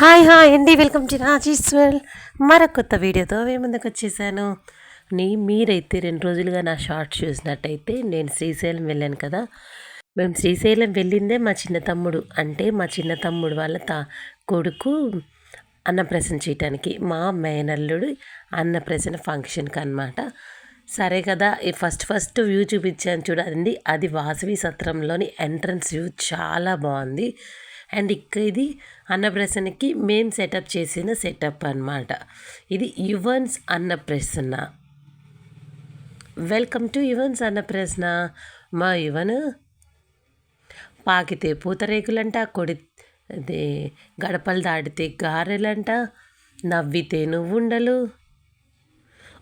Hi hi అండి. Welcome to Rajeshwar. మరొక కొత్త వీడియోతో మీ ముందుకు వచ్చేసాను. నీ మీరైతే రెండు రోజులుగా నా షార్ట్ చూసినట్టయితే నేను శ్రీశైలం వెళ్ళాను కదా. మేము శ్రీశైలం వెళ్ళిందే మా చిన్న తమ్ముడు. అంటే మా చిన్న తమ్ముడు వాళ్ళ తా కొడుకు అన్నప్రసన చేయటానికి. మా మేనల్లుడు అన్నప్రసన్న ఫంక్షన్కి అనమాట సరే కదా ఈ ఫస్ట్ ఫస్ట్ వ్యూ చూపించాను చూడండి. అది వాసవి సత్రంలోని ఎంట్రన్స్ వ్యూ. చాలా బాగుంది. అండ్ ఇక్క ఇది అన్నప్రసన్నకి మేము సెటప్ చేసిన సెటప్ అనమాట ఇది యువన్స్ అన్నప్రసన్న. వెల్కమ్ టు యువన్స్ అన్నప్రసన్న. మా యువన్ పాకితే పూతరేకులంట కొడి అదే గడపలు దాటితే గారెలంట నవ్వితే నువ్వుండలు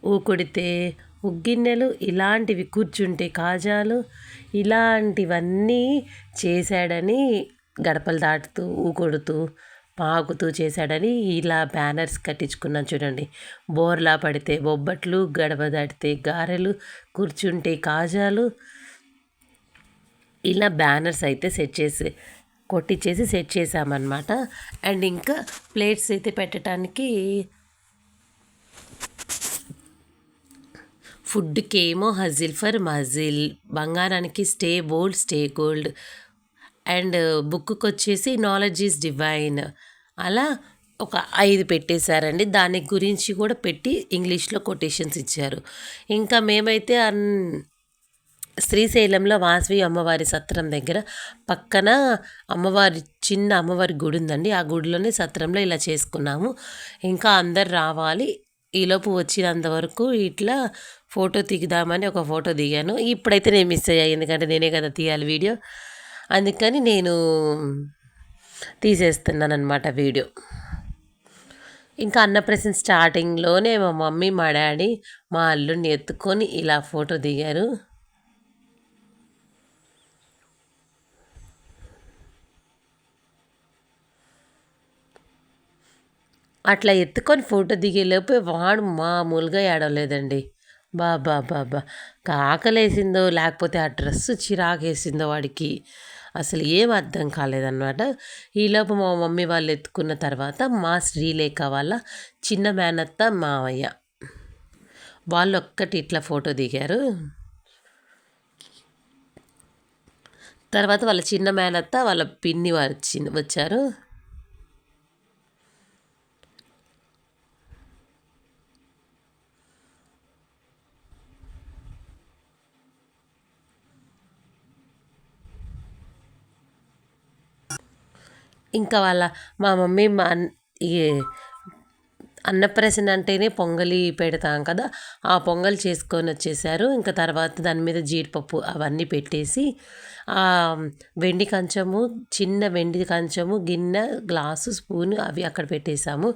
ఊకొడితే ఉగ్గిన్నెలు ఇలాంటివి కూర్చుంటే కాజాలు ఇలాంటివన్నీ చేశాడని గడపలు దాటుతూ ఊకొడుతూ పాకుతూ చేశాడని ఇలా బ్యానర్స్ కట్టించుకున్నాను చూడండి. బోర్లా పడితే బొబ్బట్లు గడప దాటితే గారెలు కూర్చుంటే కాజాలు. ఇలా బ్యానర్స్ అయితే సెట్ చేసి కొట్టించేసి సెట్ చేసామన్నమాట అండ్ ఇంకా ప్లేట్స్ అయితే పెట్టడానికి ఫుడ్కి ఏమో హజిల్ ఫర్ మజిల్ బంగారానికి stay bold stay gold and బుక్కి వచ్చేసి నాలెడ్జ్ ఈజ్ డివైన్. అలా ఒక ఐదు పెట్టేశారండి. దాని గురించి కూడా పెట్టి ఇంగ్లీష్లో కొటేషన్స్ ఇచ్చారు. ఇంకా మేమైతే అన్ శ్రీశైలంలో వాసవి అమ్మవారి సత్రం దగ్గర పక్కన అమ్మవారి చిన్న అమ్మవారి గుడి ఉందండి. ఆ గుడిలోనే సత్రంలో ఇలా చేసుకున్నాము. ఇంకా అందరు రావాలి. ఈలోపు వచ్చినంత వరకు ఇట్లా ఫోటో దిగుదామని ఒక ఫోటో దిగాను. ఇప్పుడైతే నేను మిస్ అయ్యాను ఎందుకంటే నేనే కదా తీయాలి వీడియో. అందుకని నేను తీసేస్తున్నాను అనమాట వీడియో. ఇంకా అన్నప్రసన్ స్టార్టింగ్లోనే మా మమ్మీ మా డాడీ మా అల్లుడిని ఎత్తుకొని ఇలా ఫోటో దిగారు. అట్లా ఎత్తుకొని ఫోటో దిగేలోపు వాడు మామూలుగా ఏడవలేదండి. బాబా బాబా కాకలేసిందో లేకపోతే ఆ డ్రెస్సు చిరాకేసిందో వాడికి. అసలు ఏం అర్థం కాలేదన్నమాట. ఈలోపు మా మమ్మీ వాళ్ళు ఎత్తుకున్న తర్వాత మా శ్రీలేఖ వాళ్ళ చిన్న మేనత్త మావయ్య వాళ్ళు ఒక్కటి ఇట్లా ఫోటో దిగారు. తర్వాత వాళ్ళ చిన్న మేనత్త వాళ్ళ పిన్ని వచ్చింది వచ్చారు. ఇంకా వాళ్ళ మా మమ్మీ మా ఈ అన్నప్రసన్న అంటేనే పొంగలి పెడతాం కదా ఆ పొంగల్ చేసుకొని వచ్చేసారు. ఇంకా తర్వాత దాని మీద జీడిపప్పు అవన్నీ పెట్టేసి వెండి కంచము చిన్న వెండి కంచము గిన్నె గ్లాసు స్పూన్ అవి అక్కడ పెట్టేశాము.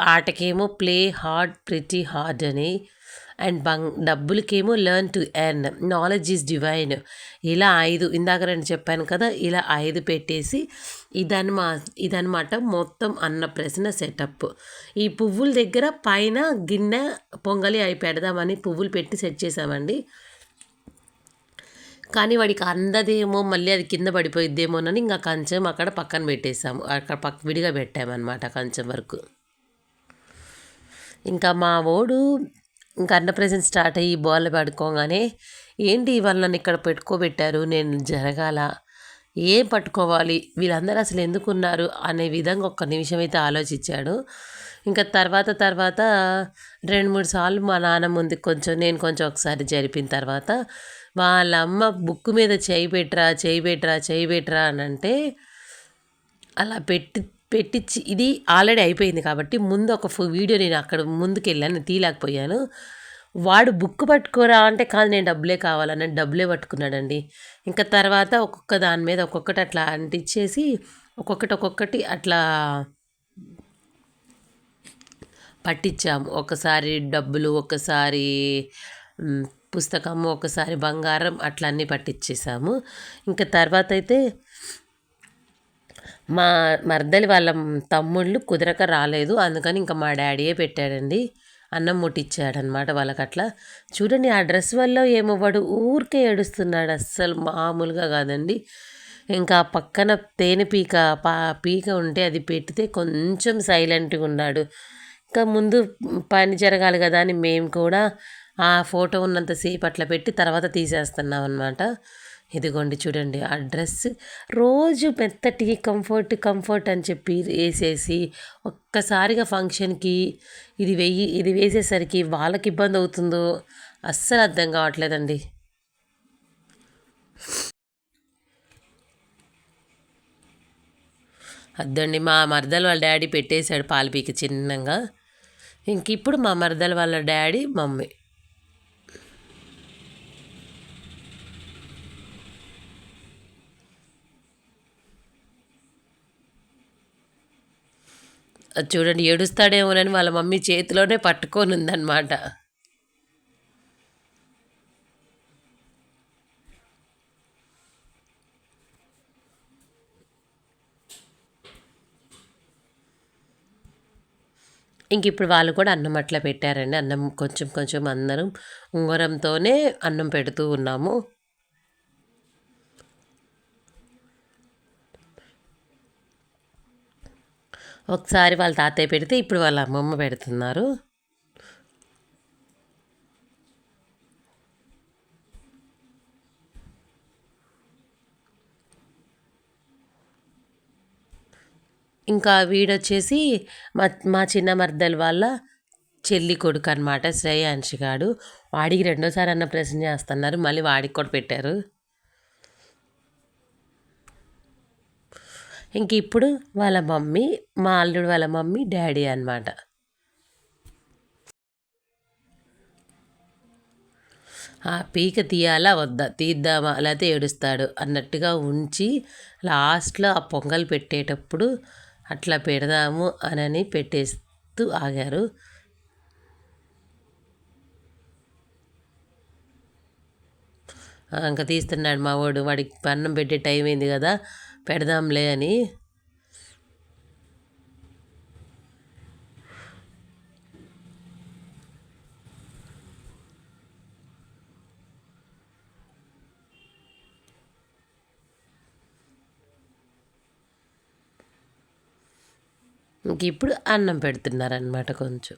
ఆటకేమో ప్లే హార్డ్ ప్రిటీ హార్డ్ అని అండ్ బంగ్ డబ్బులకేమో learn to earn knowledge is divine ఇలా ఐదు ఇందాక రెండు చెప్పాను కదా ఇలా ఐదు పెట్టేసి ఇదన్నమా ఇదనమాట మొత్తం అన్న ప్రశ్న సెటప్ ఈ పువ్వుల దగ్గర పైన గిన్నె పొంగలి అవి పెడదామని పువ్వులు పెట్టి సెట్ చేసామండి. కానీ వాడికి అందదేమో మళ్ళీ అది కింద పడిపోయిద్దేమోనని ఇంకా కంచెం అక్కడ పక్కన పెట్టేసాము అక్కడ పక్క విడిగా పెట్టామన్నమాట కంచెం వరకు. ఇంకా మా ఓడు ఇంకా అన్నప్రసెంట్ స్టార్ట్ అయ్యి బాల్ పడుకోగానే ఏంటి ఇవాళ నన్ను ఇక్కడ పెట్టుకోబెట్టారు? నేను జరగాల. ఏం పట్టుకోవాలి? వీళ్ళందరూ అసలు ఎందుకున్నారు? అనే విధంగా ఒక్క నిమిషం అయితే ఆలోచించాడు. ఇంకా తర్వాత తర్వాత రెండు మూడు సార్లు మా నాన్న ముందు కొంచెం నేను కొంచెం ఒకసారి జరిపిన తర్వాత వాళ్ళ అమ్మ బుక్ మీద చేయి పెట్టరా చేయి పెట్టరా చేయి పెట్టరా అని అంటే అలా పెట్టి పెట్టించి ఇది ఆల్రెడీ అయిపోయింది కాబట్టి ముందు ఒక వీడియో నేను అక్కడ ముందుకు వెళ్ళాను తీయలేకపోయాను. వాడు బుక్ పట్టుకోరా అంటే కాదు నేను డబ్బులే కావాలని డబ్బులే పట్టుకున్నాడండి. ఇంకా తర్వాత ఒక్కొక్క దాని మీద ఒక్కొక్కటి అట్లా అంటించేసి ఒక్కొక్కటి ఒక్కొక్కటి అట్లా పట్టించాము ఒకసారి డబ్బులు ఒకసారి పుస్తకము ఒకసారి బంగారం అట్లా అన్నీ పట్టించేసాము ఇంకా తర్వాత అయితే మా మర్దలి వాళ్ళ తమ్ముళ్ళు కుదరక రాలేదు. అందుకని ఇంకా మా డాడీయే పెట్టాడండి. అన్నం ముట్టించాడనమాట వాళ్ళకి అట్లా చూడండి ఆ డ్రెస్ వల్ల ఏమో వాడు ఊరికే ఏడుస్తున్నాడు అస్సలు మామూలుగా కాదండి. ఇంకా పక్కన తేనె పీక పా పీక ఉంటే అది పెడితే కొంచెం సైలెంట్గా ఉన్నాడు. ఇంకా ముందు పని జరగాలి కదా అని మేము కూడా ఆ ఫోటో ఉన్నంతసేపు అట్లా పెట్టి తర్వాత తీసేస్తున్నాం అనమాట ఇదిగోండి చూడండి ఆ డ్రెస్ రోజు మెత్తటి కంఫర్ట్ కంఫర్ట్ అని చెప్పి వేసేసి ఒక్కసారిగా ఫంక్షన్కి ఇది వెయ్యి ఇది వేసేసరికి వాళ్ళకి ఇబ్బంది అవుతుందో అస్సలు అర్థం కావట్లేదండి. అద్దండి మా మరదలు వాళ్ళ డాడీ పెట్టేశాడు పాలపీక చిన్నగా. ఇంక ఇప్పుడు మా మరదలు వాళ్ళ డాడీ మమ్మీ. చూడండి ఏడుస్తాడేమోనని వాళ్ళ మమ్మీ చేతిలోనే పట్టుకొని ఉందన్నమాట ఇంక ఇప్పుడు వాళ్ళు కూడా అన్నం అట్లా పెట్టారండి. అన్నం కొంచెం కొంచెం అందరం ఉంగరంతోనే అన్నం పెడుతూ ఉన్నాము. ఒకసారి వాళ్ళ తాతయ్య పెడితే ఇప్పుడు వాళ్ళ అమ్మమ్మ పెడుతున్నారు. ఇంకా వీడొచ్చేసి మా మా చిన్న మర్దల వాళ్ళ చెల్లి కొడుకు అనమాట శ్రేయాంశి గాడు. వాడికి రెండోసారి అన్న ప్రశ్న చేస్తున్నారు. మళ్ళీ వాడికి కూడా పెట్టారు. ఇంక ఇప్పుడు వాళ్ళ మమ్మీ మా అల్లుడు వాళ్ళ మమ్మీ డాడీ అనమాట ఆ పీక తీయాలా వద్దా? తీద్దామా? లేకపోతే ఏడుస్తాడు. అన్నట్టుగా ఉంచి లాస్ట్లో ఆ పొంగల్ పెట్టేటప్పుడు అట్లా పెడదాము అనని పెట్టేస్తూ ఆగారు. ఇంకా తీస్తున్నాడు మా వాడు. వాడికి అన్నం పెట్టే టైం అయింది కదా. పెడదాంలే అని. ఇంక ఇప్పుడు అన్నం పెడుతున్నారనమాట కొంచెం.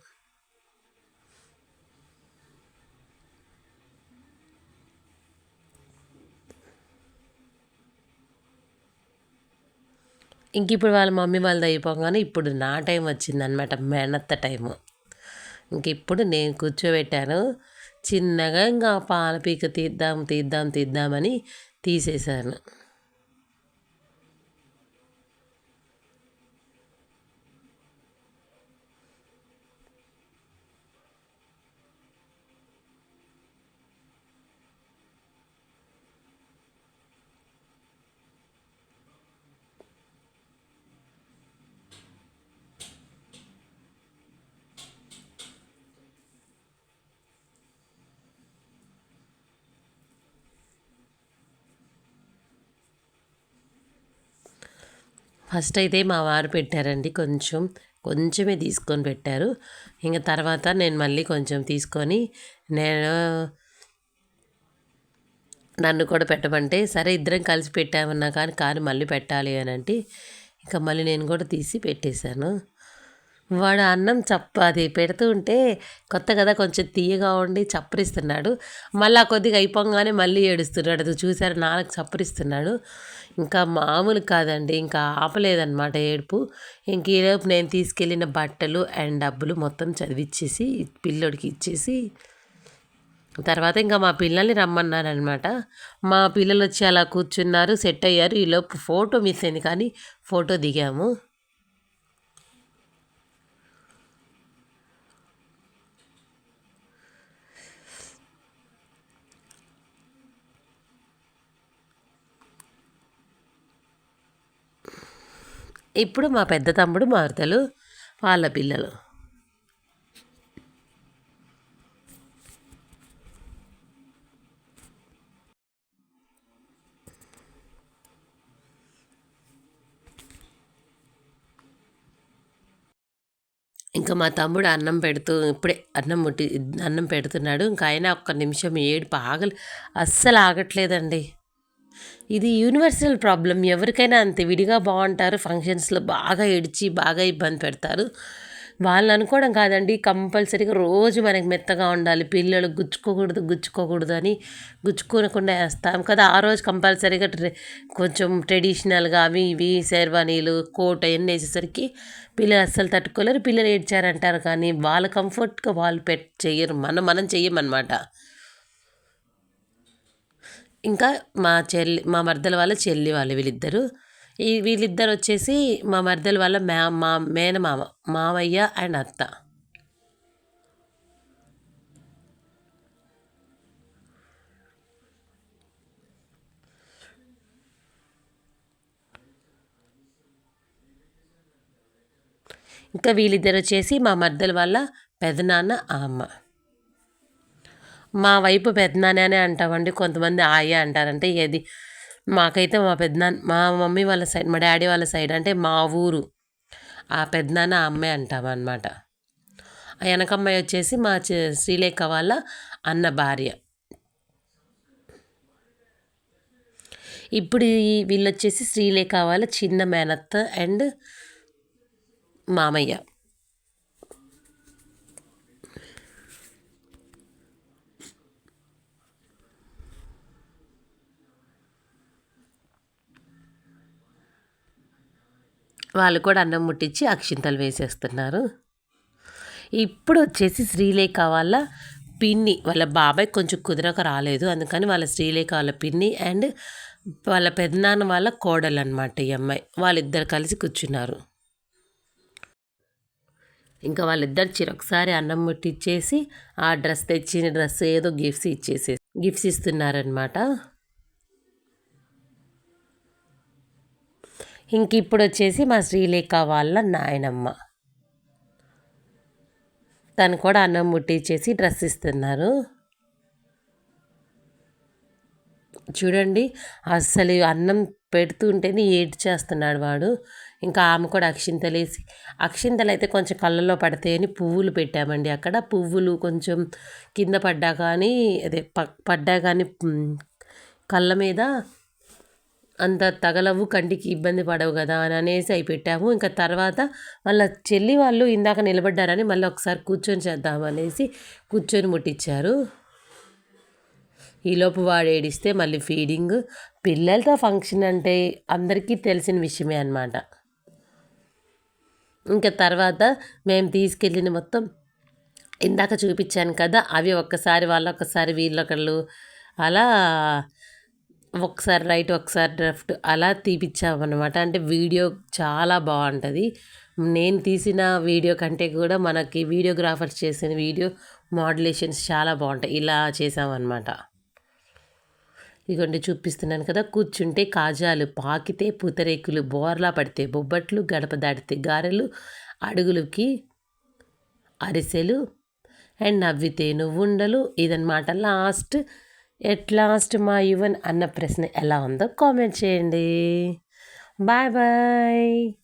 ఇంక ఇప్పుడు వాళ్ళ మమ్మీ వాళ్ళది అయిపోగానే ఇప్పుడు నా టైం వచ్చిందనమాట మేనత్త టైము. ఇంక ఇప్పుడు నేను కూర్చోబెట్టాను. చిన్నగా ఇంకా పాల పీక తీద్దాం తీద్దాం తీద్దామని తీసేశాను. ఫస్ట్ అయితే మా వారు పెట్టారండి కొంచెం కొంచెమే తీసుకొని పెట్టారు. ఇంకా తర్వాత నేను మళ్ళీ కొంచెం తీసుకొని నేను నన్ను కూడా పెట్టమంటే సరే ఇద్దరం కలిసి పెట్టామన్నా కానీ కానీ మళ్ళీ పెట్టాలి అని అంటే ఇంకా మళ్ళీ నేను కూడా తీసి పెట్టేశాను. వాడు అన్నం చప్ప అది పెడుతూ ఉంటే కొత్త కదా కొంచెం తీయగా ఉండి చప్పరిస్తున్నాడు. మళ్ళీ కొద్దిగా అయిపోగానే మళ్ళీ ఏడుస్తున్నాడు. అది చూసారు నాలుగు చప్పరిస్తున్నాడు. ఇంకా మామూలు కాదండి ఇంకా ఆపలేదన్నమాట ఏడుపు. ఇంక ఈలోపు నేను తీసుకెళ్ళిన బట్టలు అండ్ డబ్బులు మొత్తం చదివిచ్చేసి పిల్లోడికి ఇచ్చేసి తర్వాత ఇంకా మా పిల్లల్ని రమ్మన్నారనమాట మా పిల్లలు వచ్చి అలా కూర్చున్నారు సెట్ అయ్యారు. ఈలోపు ఫోటో మిస్ అయింది కానీ ఫోటో దిగాము. ఇప్పుడు మా పెద్ద తమ్ముడు మారుతలు వాళ్ళ పిల్లలు. ఇంకా మా తమ్ముడు అన్నం పెడుతూ ఇప్పుడే అన్నం ముట్టి అన్నం పెడుతున్నాడు. ఇంకా ఆయన ఒక్క నిమిషం ఏడు ఆగలు అస్సలు ఆగట్లేదండి. ఇది యూనివర్సల్ ప్రాబ్లం. ఎవరికైనా అంతే విడిగా బాగుంటారు ఫంక్షన్స్లో బాగా ఏడిచి బాగా ఇబ్బంది పెడతారు. వాళ్ళు అనుకోవడం కాదండి కంపల్సరీగా రోజు మనకి మెత్తగా ఉండాలి. పిల్లలు గుచ్చుకోకూడదు గుచ్చుకోకూడదు అని గుచ్చుకోనకుండా వేస్తాం కదా. ఆ రోజు కంపల్సరీగా ట్రె కొంచెం ట్రెడిషనల్గా అవి ఇవి శర్వానీలు కోట్ అవన్నీ వేసేసరికి పిల్లలు అస్సలు తట్టుకోలేరు. పిల్లలు ఏడ్చారంటారు కానీ వాళ్ళ కంఫర్ట్గా వాళ్ళు పెట్ చేయరు మనం మనం చెయ్యమన్నమాట. ఇంకా మా చెల్లి మా మరదల వాళ్ళ చెల్లి వాళ్ళు వీళ్ళిద్దరు. ఈ వీళ్ళిద్దరు వచ్చేసి మా మరదల వాళ్ళ మే మా మేనమామ మామయ్య అండ్ అత్త. ఇంకా వీళ్ళిద్దరు వచ్చేసి మా మరదల వాళ్ళ పెదనాన్న ఆ అమ్మ. మా వైపు పెద్దనానే అంటామండి కొంతమంది ఆయ అంటారంటే ఏది? మాకైతే మా పెద్దనాన్న మా మమ్మీ వాళ్ళ సైడ్ మా డాడీ వాళ్ళ సైడ్ అంటే మా ఊరు. ఆ పెద్దనాన్న ఆ అమ్మాయి అంటామన్నమాట. ఆ వెనకమ్మాయి వచ్చేసి మా శ్రీలేఖ వాళ్ళ అన్న భార్య. ఇప్పుడు వీళ్ళు వచ్చేసి శ్రీలేఖ వాళ్ళ చిన్న మేనత్త అండ్ మామయ్య. వాళ్ళు కూడా అన్నం ముట్టించి అక్షింతలు వేసేస్తున్నారు. ఇప్పుడు వచ్చేసి శ్రీలేఖ వాళ్ళ పిన్ని వాళ్ళ బాబాయ్ కొంచెం కుదరక రాలేదు. అందుకని వాళ్ళ శ్రీలేఖ వాళ్ళ పిన్ని అండ్ వాళ్ళ పెద్దనాన్న వాళ్ళ కోడలు అనమాట ఈ అమ్మాయి. వాళ్ళిద్దరు కలిసి కూర్చున్నారు. ఇంకా వాళ్ళిద్దరు చిరొకసారి అన్నం ముట్టిచ్చేసి ఆ డ్రెస్ తెచ్చిన డ్రెస్ ఏదో గిఫ్ట్స్ ఇచ్చేసి గిఫ్ట్స్ ఇస్తున్నారనమాట ఇంక ఇప్పుడు వచ్చేసి మా శ్రీలేఖ వాళ్ళ నాయనమ్మ. తను కూడా అన్నం ముట్టించేసి డ్రెస్ ఇస్తున్నారు. చూడండి అస్సలు అన్నం పెడుతుంటేనే ఏడ్ చేస్తున్నాడు వాడు. ఇంకా ఆమె కూడా అక్షింతలేసి అక్షింతలు అయితే కొంచెం కళ్ళలో పడతాయని పువ్వులు పెట్టామండి అక్కడ. పువ్వులు కొంచెం కింద పడ్డా కానీ అదే పడ్డా కానీ కళ్ళ మీద అంత తగలవు కంటికి ఇబ్బంది పడవు కదా అని అనేసి అవి పెట్టాము ఇంకా తర్వాత మళ్ళీ చెల్లి వాళ్ళు ఇందాక నిలబడ్డారని మళ్ళీ ఒకసారి కూర్చొని చేద్దామనేసి కూర్చొని ముట్టించారు ఈలోపు వాడు ఏడిస్తే మళ్ళీ ఫీడింగ్. పిల్లలతో ఫంక్షన్ అంటే అందరికీ తెలిసిన విషయమే అనమాట ఇంకా తర్వాత మేము తీసుకెళ్ళిన మొత్తం ఇందాక చూపించాను కదా అవి ఒక్కసారి వాళ్ళొక్కసారి వీళ్ళొకళ్ళు అలా ఒకసారి రైట్ ఒకసారి లెఫ్ట్ అలా తీపిచ్చామన్నమాట. అంటే వీడియో చాలా బాగుంటుంది. నేను తీసిన వీడియో కంటే కూడా మనకి వీడియోగ్రాఫర్స్ చేసిన వీడియో మోడ్యులేషన్స్ చాలా బాగుంటాయి. ఇలా చేసామన్నమాట. ఇదిగోండి చూపిస్తున్నాను కదా కూర్చుంటే కాజాలు పాకితే పూతరేకులు బోర్లా పడితే బొబ్బట్లు గడప దాటితే గారెలు అడుగులకి అరిసెలు అండ్ నవ్వితే నువ్వుండలు ఇదన్నమాట లాస్ట్ ఎట్ లాస్ట్ మా యువన్ అన్న ప్రశ్న ఎలా ఉందో కామెంట్ చేయండి. Bye bye